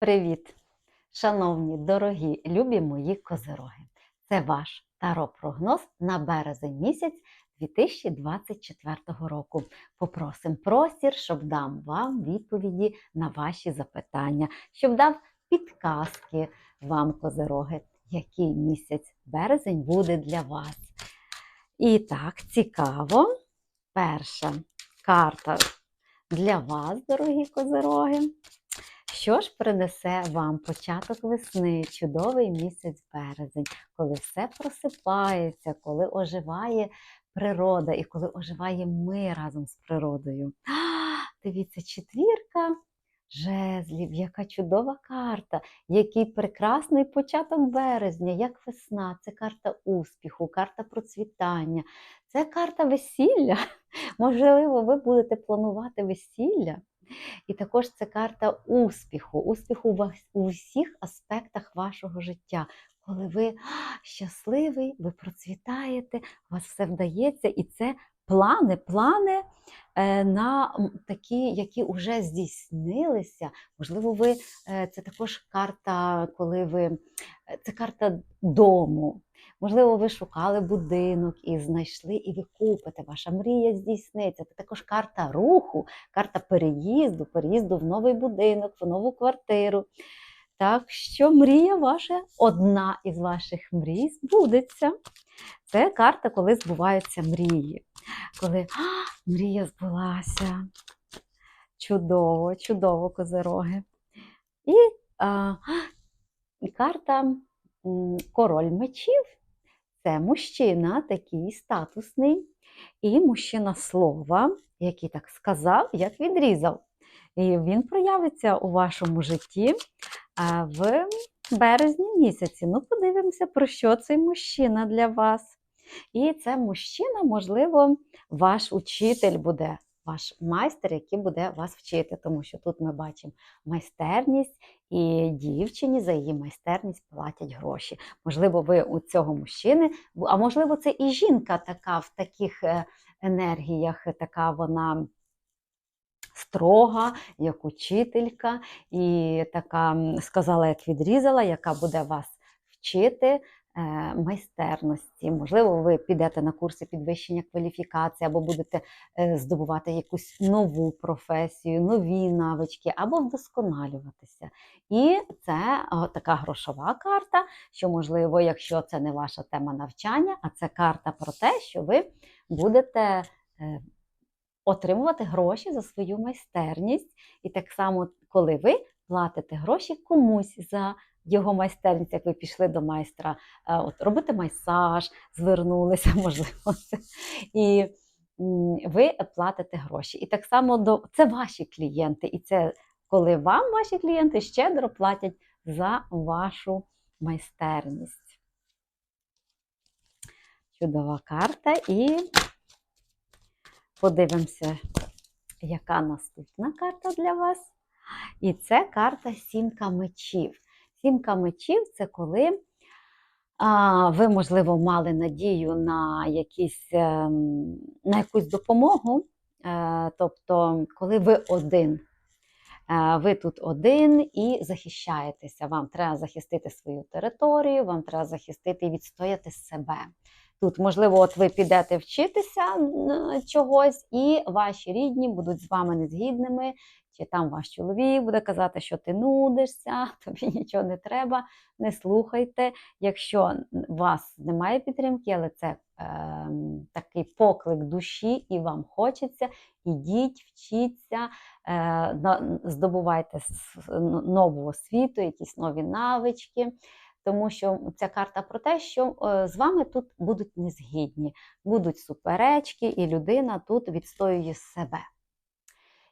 Привіт! Шановні, дорогі, любі мої козироги! Це ваш таро-прогноз на березень місяць 2024 року. Попросим простір, щоб дам вам відповіді на ваші запитання, щоб дав підказки вам, козироги, який місяць березень буде для вас. І так, цікаво. Перша карта для вас, дорогі козироги. Що ж принесе вам початок весни, чудовий місяць березень, коли все просипається, коли оживає природа і коли оживає ми разом з природою? А, дивіться, четвірка жезлів, яка чудова карта, який прекрасний початок березня, як весна. Це карта успіху, карта процвітання, це карта весілля. Можливо, ви будете планувати весілля. І також це карта успіху, успіху у всіх аспектах вашого життя. Коли ви щасливий, ви процвітаєте, у вас все вдається, і це плани, плани е, на такі, які вже здійснилися. Можливо, ви е, це також карта, коли ви е, це карта дому. Можливо, ви шукали будинок і знайшли, і ви купите. Ваша мрія здійсниться. Це також карта руху, карта переїзду, переїзду в новий будинок, в нову квартиру. Так що мрія ваша, одна із ваших мрій збудеться. Це карта, коли збуваються мрії. Коли а, мрія збулася. Чудово, чудово, козироги. І а, карта король мечів. Це мужчина такий статусний, і мужчина слова, який так сказав, як відрізав. І він проявиться у вашому житті в березні місяці. Ну, подивимося, про що цей мужчина для вас. І це мужчина, можливо, ваш учитель буде, ваш майстер, який буде вас вчити, тому що тут ми бачимо майстерність, і дівчині за її майстерність платять гроші. Можливо, ви у цього мужчини, а можливо, це і жінка така в таких е, енергіях, така вона. Строга, як учителька, і така сказала, як відрізала, яка буде вас вчити майстерності. Можливо, ви підете на курси підвищення кваліфікації, або будете е, здобувати якусь нову професію, нові навички, або вдосконалюватися. І це така грошова карта, що, можливо, якщо це не ваша тема навчання, а це карта про те, що ви будете. Е, отримувати гроші за свою майстерність, і так само, коли ви платите гроші комусь за його майстерність, як ви пішли до майстра, е, от робити масаж, звернулися, можливо, і ви платите гроші. І так само до це ваші клієнти, і це коли вам ваші клієнти щедро платять за вашу майстерність. Чудова карта, і подивимося, яка наступна карта для вас. І це карта сімка мечів. Сімка мечів це коли а, ви, можливо, мали надію на якісь, ем, на якусь допомогу. Е, тобто, коли ви один, е, ви тут один і захищаєтеся. Вам треба захистити свою територію, вам треба захистити і відстояти себе. Тут, можливо, от ви підете вчитися чогось, і ваші рідні будуть з вами незгідними, чи там ваш чоловік буде казати, що ти нудишся, тобі нічого не треба, не слухайте. Якщо у вас немає підтримки, але це е, такий поклик душі, і вам хочеться, ідіть, вчіться, е, здобувайте нову освіту, якісь нові навички. Тому що ця карта про те, що е, з вами тут будуть незгідні, будуть суперечки, і людина тут відстоює себе.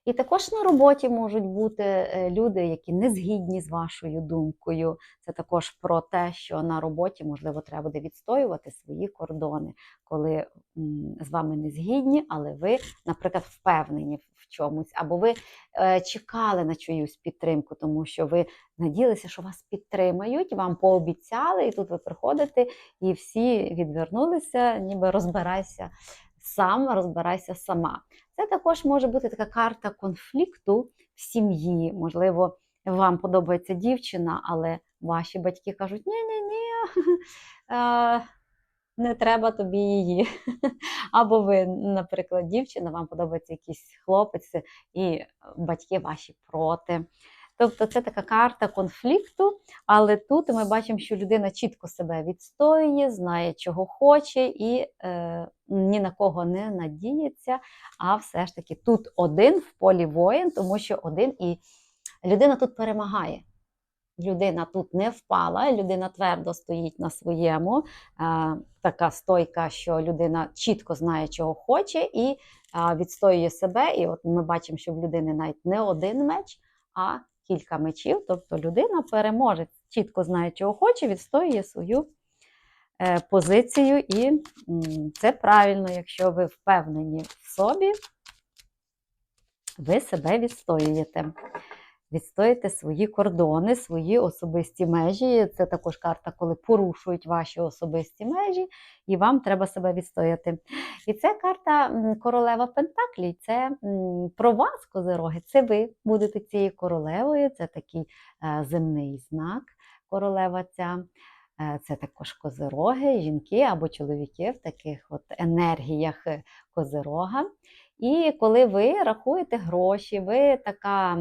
І також на роботі можуть бути е, люди, які не згідні з вашою думкою. Це також про те, що на роботі, можливо, треба буде відстоювати свої кордони, коли з вами не згідні, але ви, наприклад, впевнені в чомусь, або ви е, чекали на чиюсь підтримку, тому що ви наділися, що вас підтримають, вам пообіцяли, і тут ви приходите, і всі відвернулися, ніби розбирайся сам, розбирайся сама. Це також може бути така карта конфлікту в сім'ї. Можливо, вам подобається дівчина, але ваші батьки кажуть: ні-ні-ні, е, не треба тобі її. Або ви, наприклад, дівчина, вам подобається якийсь хлопець, і батьки ваші проти. Тобто це така карта конфлікту, але тут ми бачимо, що людина чітко себе відстоює, знає, чого хоче, і е, ні на кого не надіється. А все ж таки тут один в полі воїн, тому що один і людина тут перемагає. Людина тут не впала, людина твердо стоїть на своєму, е, така стойка, що людина чітко знає, чого хоче, і е, відстоює себе. І от ми бачимо, що в людини навіть не один меч, а кілька мечів. Тобто людина переможе, чітко знає, чого хоче, відстоює свою е, позицію. І це правильно, якщо ви впевнені в собі, ви себе відстоюєте. Відстоїте свої кордони, свої особисті межі. Це також карта, коли порушують ваші особисті межі, і вам треба себе відстояти. І це карта королева Пентаклій. Це про вас, козироги. Це ви будете цією королевою. Це такий е, земний знак, королева ця. Е, Це також козироги, жінки або чоловіки в таких от енергіях е, козирога. І коли ви рахуєте гроші, ви така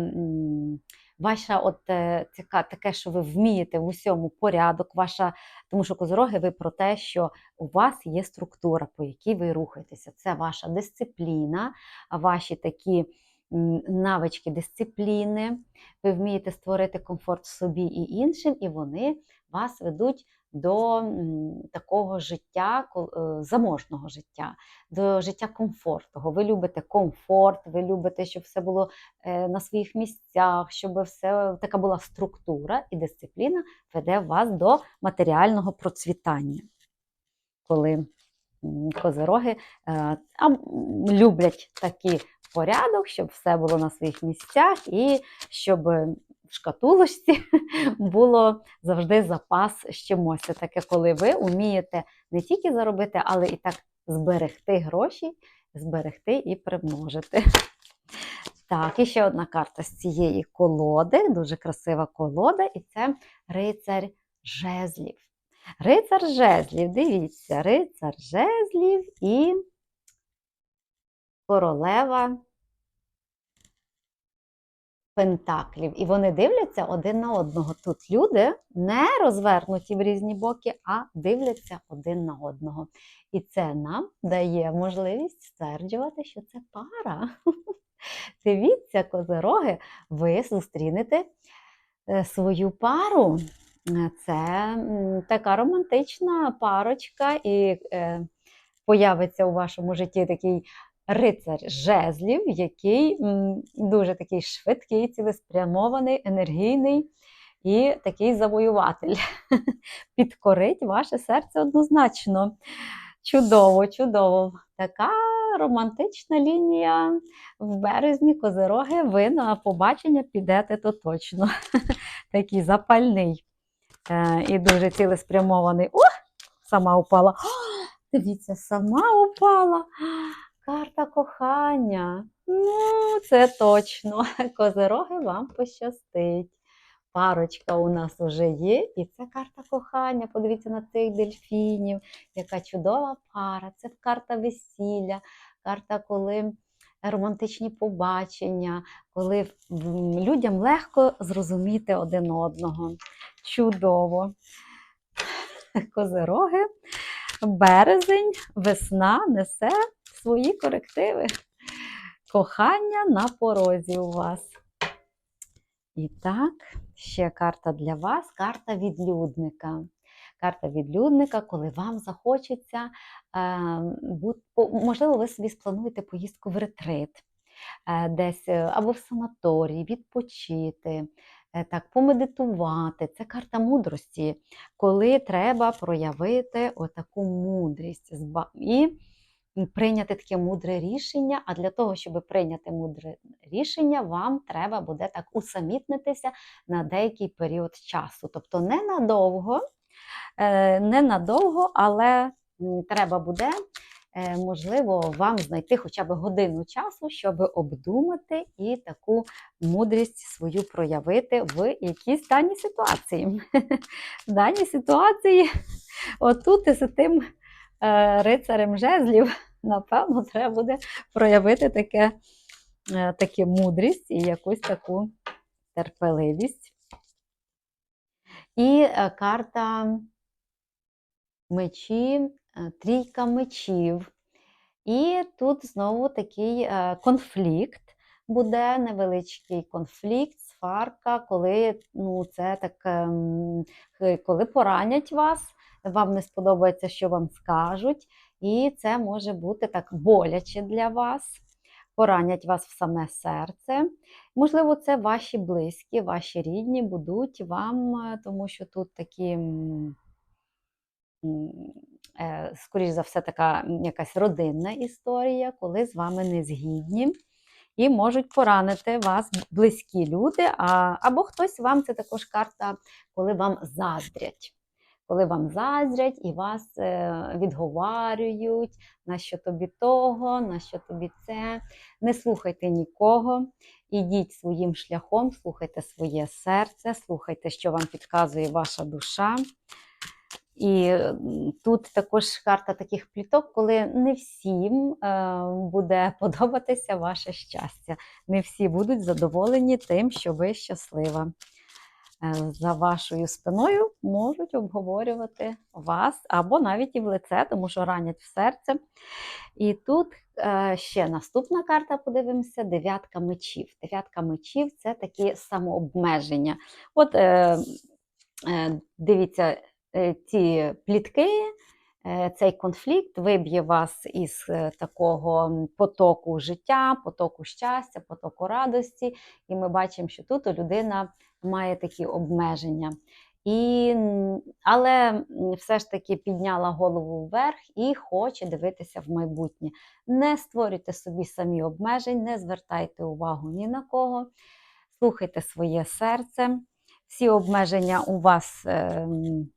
ваша, от е, така, таке, що ви вмієте в усьому порядок, ваша, тому що козороги, ви про те, що у вас є структура, по якій ви рухаєтеся. Це ваша дисципліна, ваші такі навички дисципліни. Ви вмієте створити комфорт собі і іншим, і вони вас ведуть до такого життя, е, заможного життя, до життя комфортного. Ви любите комфорт, ви любите, щоб все було е, на своїх місцях, щоб все така була структура і дисципліна веде вас до матеріального процвітання. Коли козироги е, а, люблять такий порядок, щоб все було на своїх місцях, і щоб в шкатулочці було завжди запас з чимось. Таке, коли ви вмієте не тільки заробити, але і так зберегти гроші, зберегти і примножити. Так, і ще одна карта з цієї колоди, дуже красива колода, і це рицар жезлів. Рицар жезлів, дивіться, рицар жезлів і королева пентаклів. І вони дивляться один на одного. Тут люди не розвернуті в різні боки, а дивляться один на одного. І це нам дає можливість стверджувати, що це пара. Дивіться, козироги, ви зустрінете е, свою пару. Е, Це така романтична парочка, і е, появиться у вашому житті такий рицар жезлів, який дуже такий швидкий, цілеспрямований, енергійний і такий завоюватель. Підкорить ваше серце однозначно. Чудово, чудово. Така романтична лінія в березні козироги. Ви на побачення підете то точно. Такий запальний е, і дуже цілеспрямований. О, сама упала. Дивіться, сама упала. Карта кохання. Ну, це точно. Козироги вам пощастить. Парочка у нас вже є, і це карта кохання. Подивіться на цих дельфінів, яка чудова пара. Це карта весілля, карта, коли романтичні побачення, коли людям легко зрозуміти один одного. Чудово. Козироги, березень, весна несе свої корективи. Кохання на порозі у вас. І так, ще карта для вас, карта відлюдника. Карта відлюдника, коли вам захочеться, е, можливо, ви собі сплануєте поїздку в ретрит, е, десь е, або в санаторій, відпочити, так, помедитувати. Це карта мудрості, коли треба проявити отаку мудрість і прийняти таке мудре рішення. А для того, щоб прийняти мудре рішення, вам треба буде так усамітнитися на деякий період часу. Тобто не надовго, е, не надовго, але треба буде е, можливо вам знайти хоча б годину часу, щоб обдумати і таку мудрість свою проявити в якійсь даній ситуації. В даній ситуації, отут із тим е, рицарем жезлів, напевно, треба буде проявити таке, е, таке мудрість і якусь таку терпеливість. І е, карта мечі, е, трійка мечів. І тут знову такий конфлікт. Буде невеличкий конфлікт, сварка, коли ну, це так, ем, коли поранять вас, вам не сподобається, що вам скажуть, і це може бути так боляче для вас. Поранять вас в саме серце. Можливо, це ваші близькі, ваші рідні будуть вам, е, тому що тут такі, е, скоріш за все, така якась родинна історія, коли з вами не згідні. І можуть поранити вас близькі люди, а, або хтось вам це також карта, коли вам заздрять. Коли вам заздрять і вас е, відговарюють, на що тобі того, на що тобі це. Не слухайте нікого, ідіть своїм шляхом, слухайте своє серце, слухайте, що вам підказує ваша душа. І тут також карта таких пліток, коли не всім е, буде подобатися ваше щастя. Не всі будуть задоволені тим, що ви щаслива. Е, За вашою спиною можуть обговорювати вас або навіть і в лице, тому що ранять в серце. І тут е, ще наступна карта, подивимося: дев'ятка мечів. Дев'ятка мечів це такі самообмеження. От е, дивіться, ці плітки, цей конфлікт виб'є вас із такого потоку життя, потоку щастя, потоку радості. І ми бачимо, що тут людина має такі обмеження. І, але все ж таки підняла голову вверх і хоче дивитися в майбутнє. Не створюйте собі самі обмежень, не звертайте увагу ні на кого, слухайте своє серце. Всі обмеження у вас, ем,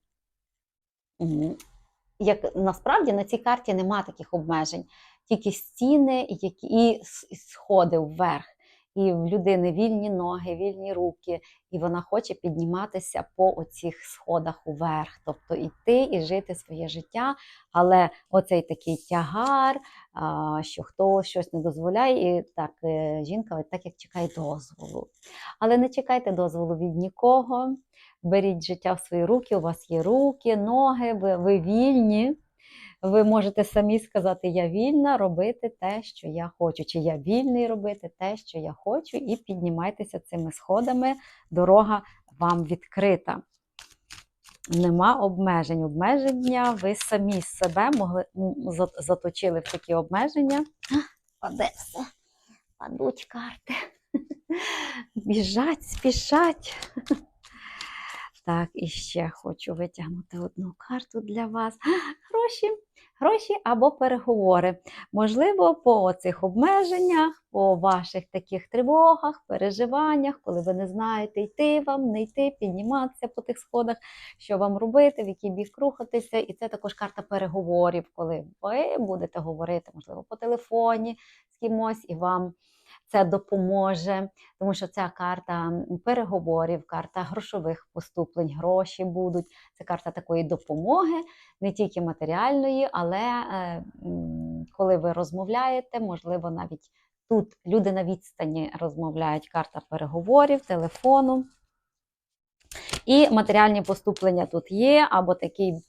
як насправді на цій карті нема таких обмежень, тільки стіни які, і сходи вверх. І в людини вільні ноги, вільні руки, і вона хоче підніматися по оцих сходах уверх, тобто йти і жити своє життя. Але оцей такий тягар, що хто щось не дозволяє, і так е, жінка так як чекає дозволу. Але не чекайте дозволу від нікого. Беріть життя в свої руки, у вас є руки, ноги, ви, ви вільні. Ви можете самі сказати, я вільна робити те, що я хочу, чи я вільний робити те, що я хочу, і піднімайтеся цими сходами. Дорога вам відкрита. Нема обмежень. Обмеження ви самі себе могли заточили в такі обмеження. Паде падуть карти. Біжать, спішать. Так, і ще хочу витягнути одну карту для вас. Гроші, гроші або переговори. Можливо, по цих обмеженнях, по ваших таких тривогах, переживаннях, коли ви не знаєте, йти вам, не йти, підніматися по тих сходах, що вам робити, в який бік рухатися. І це також карта переговорів, коли ви будете говорити, можливо, по телефоні з кимось, і вам це допоможе, тому що ця карта переговорів, карта грошових поступлень, гроші будуть. Це карта такої допомоги, не тільки матеріальної, але е, коли ви розмовляєте, можливо, навіть тут люди на відстані розмовляють карта переговорів, телефону. І матеріальні поступлення тут є, або такий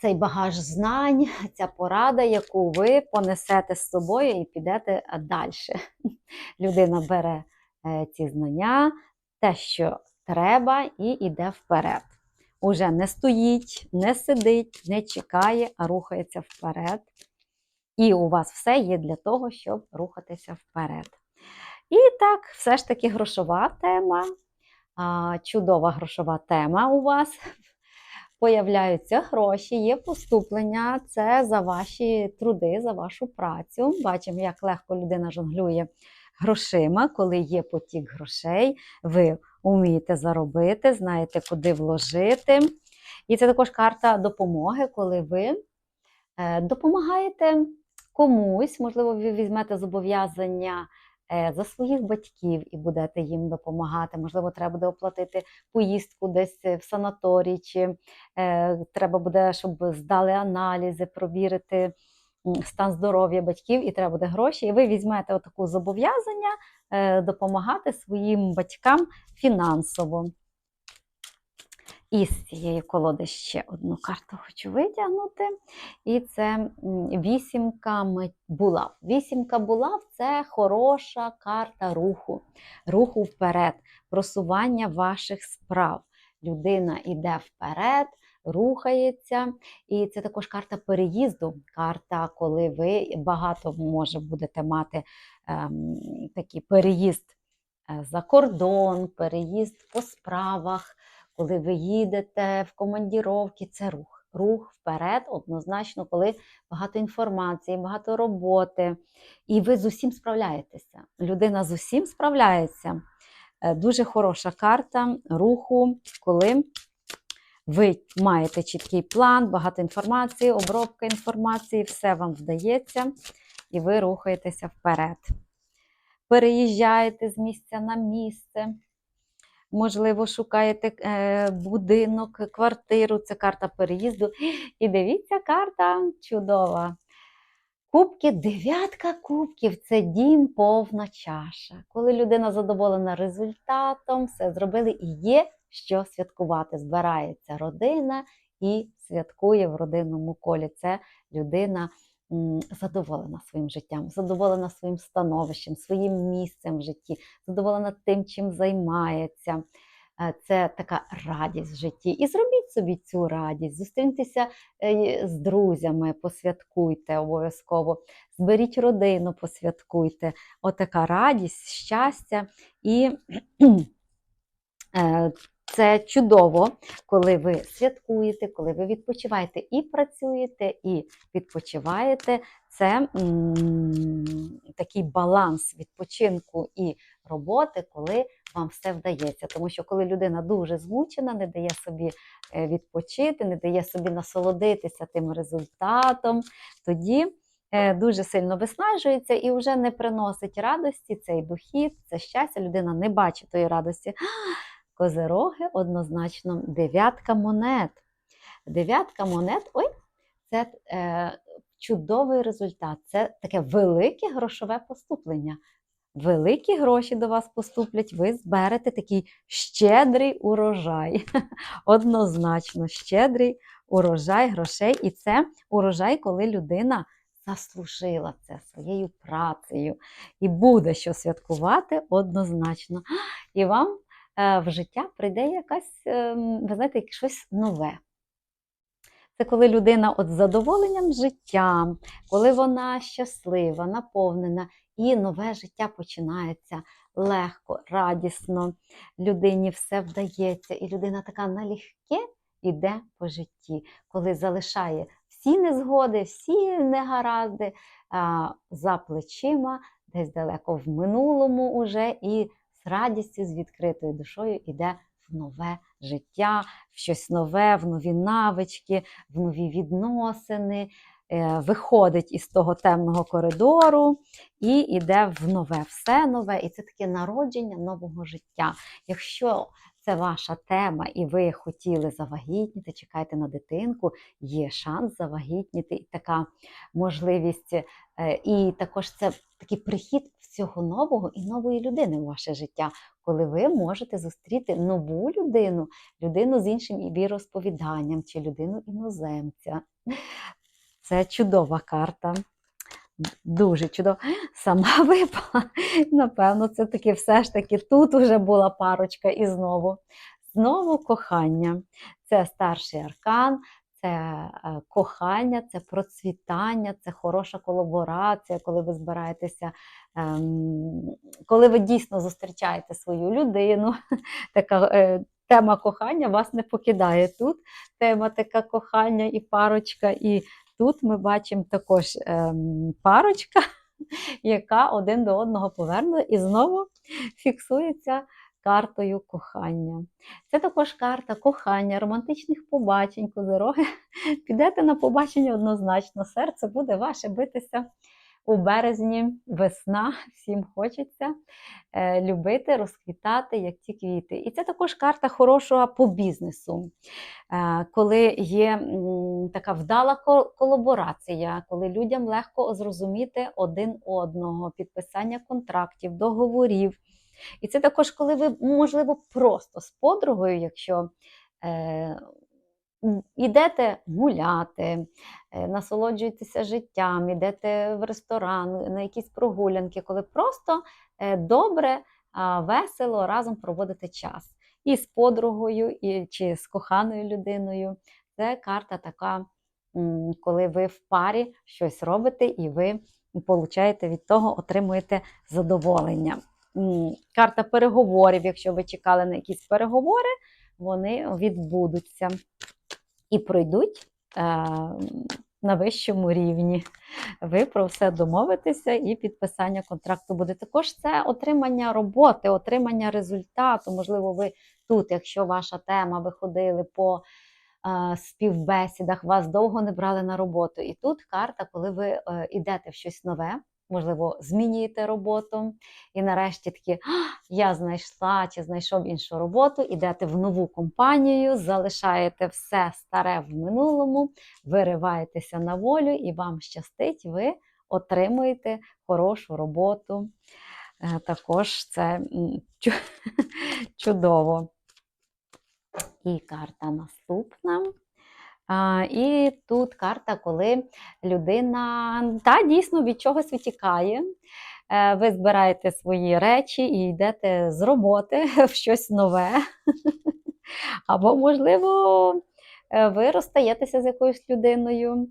цей багаж знань, ця порада, яку ви понесете з собою і підете далі. Людина бере е, ці знання, те, що треба, і йде вперед. Уже не стоїть, не сидить, не чекає, а рухається вперед. І у вас все є для того, щоб рухатися вперед. І так, все ж таки грошова тема, чудова грошова тема у вас. Появляються гроші, є поступлення, це за ваші труди, за вашу працю. Бачимо, як легко людина жонглює грошима, коли є потік грошей, ви вмієте заробити, знаєте, куди вложити. І це також карта допомоги, коли ви е, допомагаєте комусь, можливо, ви візьмете зобов'язання за своїх батьків і будете їм допомагати. Можливо, треба буде оплатити поїздку десь в санаторій, чи е, треба буде, щоб здали аналізи, провірити стан здоров'я батьків, і треба буде гроші. І ви візьмете отаку зобов'язання е, допомагати своїм батькам фінансово. І з цієї колоди ще одну карту хочу витягнути. І це вісімка булав. Вісімка булав це хороша карта руху, руху вперед, просування ваших справ. Людина йде вперед, рухається. І це також карта переїзду, карта, коли ви багато може будете мати ем, такий переїзд е, за кордон, переїзд по справах коли ви їдете в командіровки, це рух. Рух вперед, однозначно, коли багато інформації, багато роботи, і ви з усім справляєтеся. Людина з усім справляється. Е, Дуже хороша карта руху, коли ви маєте чіткий план, багато інформації, обробка інформації, все вам вдається, і ви рухаєтеся вперед. Переїжджаєте з місця на місце. Можливо, шукаєте е, будинок, квартиру, це карта переїзду. І дивіться, карта чудова. Кубки, дев'ятка кубків це дім повна чаша. Коли людина задоволена результатом, все зробили і є що святкувати. Збирається родина і святкує в родинному колі. Це людина задоволена своїм життям, задоволена своїм становищем, своїм місцем в житті, задоволена тим, чим займається. Е, Це така радість в житті. І зробіть собі цю радість, зустріньтеся е, з друзями, посвяткуйте обов'язково, зберіть родину, посвяткуйте. Отака радість, щастя. І е, це чудово, коли ви святкуєте, коли ви відпочиваєте і працюєте, і відпочиваєте. Це м, такий баланс відпочинку і роботи, коли вам все вдається. Тому що коли людина дуже змучена, не дає собі е, відпочити, не дає собі насолодитися тим результатом, тоді е, дуже сильно виснажується і вже не приносить радості цей дохід, це щастя. Людина не бачить тої радості. Козероги однозначно дев'ятка монет. Дев'ятка монет, ой, це е, чудовий результат. Це таке велике грошове поступлення. Великі гроші до вас поступлять, ви зберете такий щедрий урожай. Однозначно, щедрий урожай грошей. І це урожай, коли людина заслужила це своєю працею. І буде що святкувати однозначно. І вам в життя прийде якась, ем, ви знаєте, щось нове. Це коли людина от з задоволенням життям, коли вона щаслива, наповнена, і нове життя починається легко, радісно, людині все вдається, і людина така налегке йде по житті, коли залишає всі незгоди, всі негаразди за плечима, десь далеко в минулому уже, і радістю, з відкритою душою йде в нове життя, в щось нове, в нові навички, в нові відносини, е, виходить із того темного коридору і йде в нове, все нове. І це таке народження нового життя. Якщо це ваша тема, і ви хотіли завагітніти, чекайте на дитинку, є шанс завагітніти, і така можливість, е, і також це такий прихід всього нового і нової людини у ваше життя, коли ви можете зустріти нову людину, людину з іншим віросповіданням, чи людину іноземця. Це чудова карта. Дуже чудово. Сама випала. Напевно, це таки все ж таки тут уже була парочка і знову. Знову кохання. Це старший аркан, це е, кохання, це процвітання, це хороша колаборація, коли ви збираєтеся, ем, коли ви дійсно зустрічаєте свою людину. Така е, тема кохання вас не покидає тут. Тема така кохання і парочка, і тут ми бачимо також ем, парочка, яка один до одного повернула і знову фіксується картою кохання. Це також карта кохання, романтичних побачень, козироги. Підете на побачення однозначно, серце буде ваше битися у березні, весна, всім хочеться е, любити, розквітати, як ті квіти. І це також карта хорошого по бізнесу, е, коли є така вдала колаборація, коли людям легко зрозуміти один одного, підписання контрактів, договорів. І це також, коли ви, можливо, просто з подругою, якщо е, ідете гуляти, е, насолоджуєтеся життям, ідете в ресторан, на якісь прогулянки, коли просто е, добре, весело разом проводите час. І з подругою, і, чи з коханою людиною. Це карта така, коли ви в парі щось робите, і ви получаєте від того, отримуєте задоволення. Карта переговорів, якщо ви чекали на якісь переговори, вони відбудуться і пройдуть е, на вищому рівні. Ви про все домовитеся, і підписання контракту буде. Також це отримання роботи, отримання результату. Можливо, ви тут, якщо ваша тема, ви ходили по е, співбесідах, вас довго не брали на роботу. І тут карта, коли ви е, йдете в щось нове. Можливо, змінюєте роботу, і нарешті такі я знайшла чи знайшов іншу роботу, ідете в нову компанію, залишаєте все старе в минулому, вириваєтеся на волю, і вам щастить, ви отримуєте хорошу роботу. Е, Також це чудово. І карта наступна. А, і тут карта, коли людина та дійсно від чогось витікає. Е, Ви збираєте свої речі і йдете з роботи в щось нове. Або, можливо, е, ви розстаєтеся з якоюсь людиною,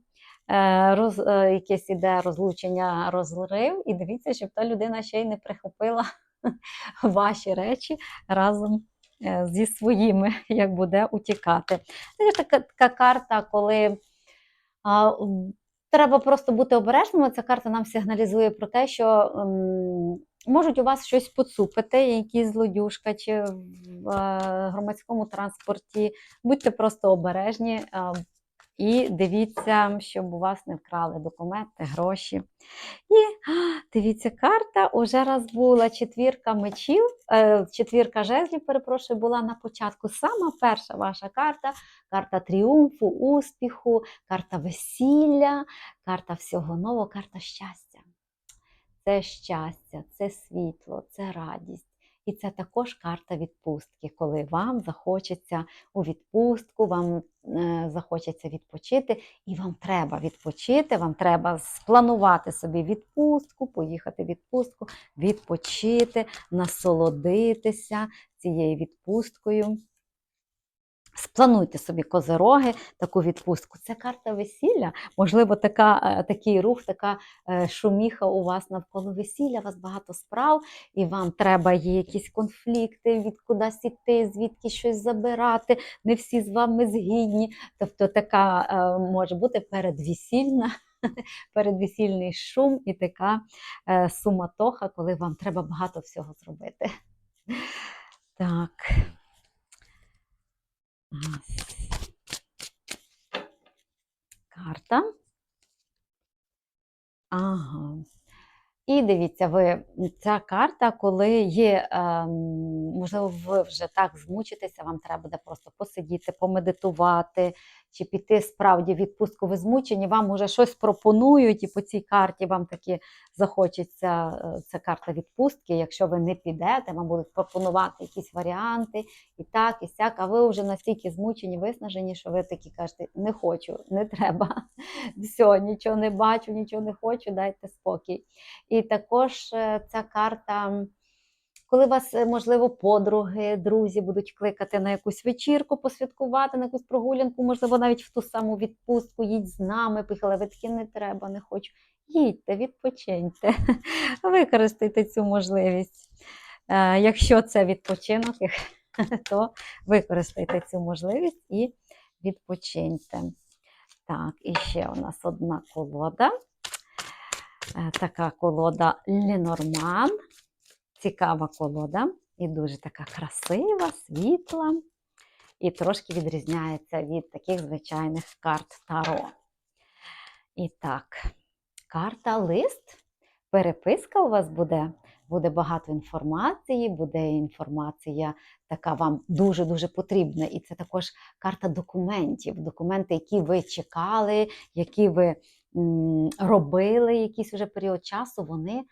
е, роз, якесь іде розлучення, розрив, і дивіться, щоб та людина ще й не прихопила ваші речі разом зі своїми, як буде утікати. Це така, така карта, коли а, треба просто бути обережними. Ця карта нам сигналізує про те, що м, можуть у вас щось поцупити, якісь злодюшка чи в а, громадському транспорті. Будьте просто обережні. е, і дивіться, щоб у вас не вкрали документи, гроші. І дивіться, карта уже раз була четвірка мечів, е, четвірка жезлів, перепрошую, була на початку. Сама перша ваша карта карта тріумфу, успіху, карта весілля, карта всього нового, карта щастя. Це щастя, це світло, це радість. І це також карта відпустки, коли вам захочеться у відпустку, вам е, захочеться відпочити, і вам треба відпочити, вам треба спланувати собі відпустку, поїхати в відпустку, відпочити, насолодитися цією відпусткою. Сплануйте собі козироги, таку відпустку. Це карта весілля. Можливо, така, е, такий рух, така е, шуміха у вас навколо весілля, у вас багато справ, і вам треба є якісь конфлікти, від кудись іти, звідки щось забирати. Не всі з вами згідні. Тобто, така е, може бути передвесільна. Передвесільний шум і така суматоха, коли вам треба багато всього зробити. Так. Карта. Ага. І дивіться, ви ця карта, коли є, ем, можливо, ви вже так змучитеся, вам треба буде просто посидіти, помедитувати, чи піти справді в відпустку, ви змучені, вам уже щось пропонують, і по цій карті вам таки захочеться е, ця карта відпустки. Якщо ви не підете, вам будуть пропонувати якісь варіанти, і так, і сяк, а ви вже настільки змучені, виснажені, що ви такі кажете, не хочу, не треба. Все, нічого не бачу, нічого не хочу, дайте спокій. І також е, ця карта, коли вас, е, можливо, подруги, друзі будуть кликати на якусь вечірку, посвяткувати, на якусь прогулянку, можливо, навіть в ту саму відпустку, їдь з нами, поїхали, ви не треба, не хочу. Їдьте, відпочиньте, використайте цю можливість. Е, Якщо це відпочинок, то використайте цю можливість і відпочиньте. Так, і ще у нас одна колода. Е, Така колода Ленорман. Цікава колода. і дуже така красива, світла, і трошки відрізняється від таких звичайних карт Таро. І так, карта лист. Переписка у вас буде. Буде багато інформації, буде інформація, така вам дуже-дуже потрібна. І це також карта документів, документи, які ви чекали, які ви робили якийсь уже період часу, вони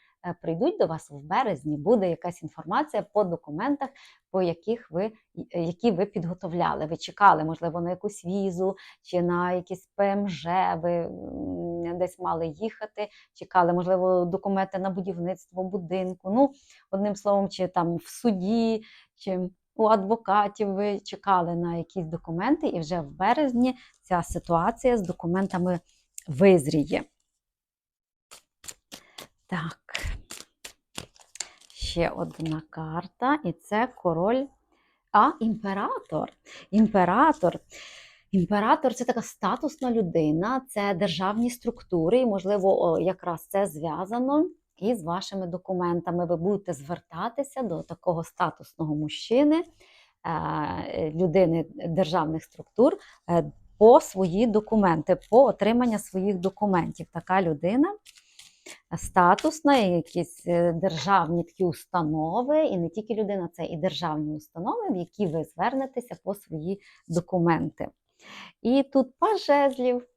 прийдуть до вас в березні. Буде якась інформація по документах, по яких ви, е, які ви підготовляли. Ви чекали, можливо, на якусь візу чи на якийсь ПМЖ, ви десь мали їхати, чекали, можливо, документи на будівництво будинку. Ну, одним словом, чи там в суді, чи у адвокатів ви чекали на якісь документи, і вже в березні ця ситуація з документами визріє. Так, ще одна карта, і це король. А, імператор. Імператор. Імператор це така статусна людина, це державні структури, і, можливо, якраз це зв'язано із вашими документами. Ви будете звертатися до такого статусного мужчини, е, людини державних структур е, по свої документи, по отримання своїх документів. Така людина статусна, якісь е, державні такі установи, і не тільки людина, це і державні установи, в які ви звернетеся по свої документи. І тут паж жезлів.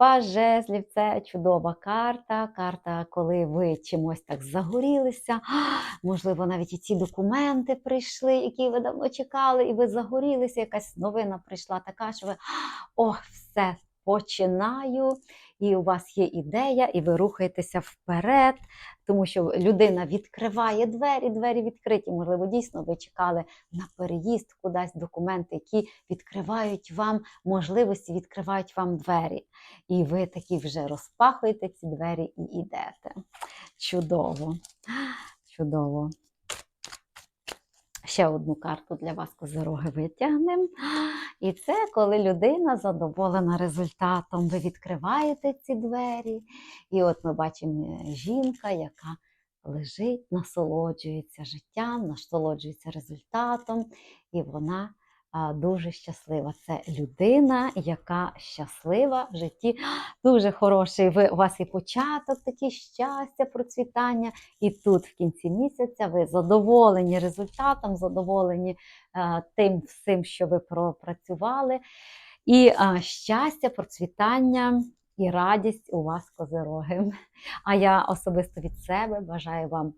Паж жезлів це чудова карта. Карта, коли ви чимось так загорілися. Можливо, навіть і ці документи прийшли, які ви давно чекали, і ви загорілися. Якась новина прийшла така, що ви о, все починаю, і у вас є ідея, і ви рухаєтеся вперед, тому що людина відкриває двері, двері відкриті. Можливо, дійсно ви чекали на переїзд кудись документи, які відкривають вам можливості, відкривають вам двері. І ви такі вже розпахуєте ці двері і йдете. Чудово, чудово. Ще одну карту для вас козороги витягнемо. І це коли людина задоволена результатом. Ви відкриваєте ці двері, і от ми бачимо е, жінка, яка лежить, насолоджується життям, насолоджується результатом, і вона дуже щаслива. Це людина, яка щаслива в житті. Дуже хороший. Ви, у вас і початок, такий щастя, процвітання. І тут в кінці місяця ви задоволені результатом, задоволені е, тим всім, що ви пропрацювали. І щастя, процвітання і радість у вас козироги. А я особисто від себе бажаю вам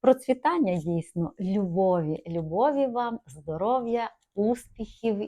процвітання дійсно, любові, любові вам, здоров'я, успіхів